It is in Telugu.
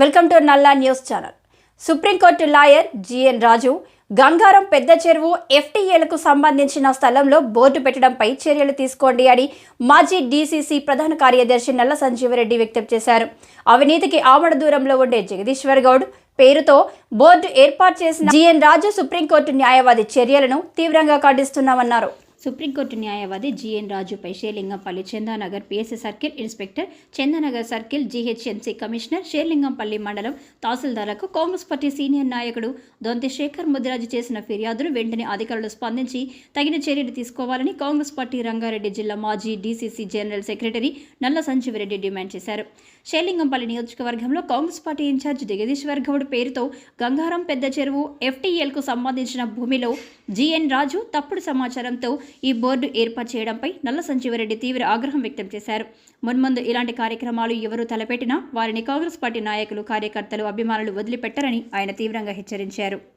Welcome to Nalla news channel. Supreme court lawyer GN Raju Gangaram పెద్ద చెరువు ఎఫ్టీఏలకు సంబంధించిన స్థలంలో బోర్డు పెట్టడంపై చర్యలు తీసుకోండి అని మాజీ డీసీసీ ప్రధాన కార్యదర్శి నల్ల సంజీవరెడ్డి వ్యక్తం చేశారు. అవినీతికి ఆమడ దూరంలో ఉండే జగదీశ్వర్ గౌడ్ పేరుతో బోర్డు ఏర్పాటు చేసిన జిఎన్ రాజు సుప్రీంకోర్టు న్యాయవాది చర్యలను తీవ్రంగా ఖండిస్తున్నామన్నారు. సుప్రీంకోర్టు న్యాయవాది GN రాజుపై Serilingampally Chandanagar PSC circle inspector Chandanagar circle GHMC commissioner Serilingampally మండలం తహసీల్దార్లకు కాంగ్రెస్ పార్టీ సీనియర్ నాయకుడు దొంతి శేఖర్ ముదిరాజు చేసిన ఫిర్యాదును వెంటనే అధికారులు స్పందించి తగిన చర్యలు తీసుకోవాలని కాంగ్రెస్ పార్టీ రంగారెడ్డి జిల్లా మాజీ డీసీసీ జనరల్ సెక్రటరీ నల్ల సంజీవరెడ్డి డిమాండ్ చేశారు. షేర్లింగంపల్లి నియోజకవర్గంలో Congress party incharge Jagadishwar Goud పేరుతో గంగారం పెద్ద చెరువు ఎఫ్టీఎల్కు సంబంధించిన భూమిలో జిఎన్ రాజు తప్పుడు సమాచారంతో ఈ బోర్డు ఏర్పాటు చేయడంపై నల్ల సంజీవరెడ్డి తీవ్ర ఆగ్రహం వ్యక్తం చేశారు. మున్ముందు ఇలాంటి కార్యక్రమాలు ఎవరు తలపెట్టినా వారిని కాంగ్రెస్ పార్టీ నాయకులు కార్యకర్తలు అభిమానులు వదిలిపెట్టరని ఆయన తీవ్రంగా హెచ్చరించారు.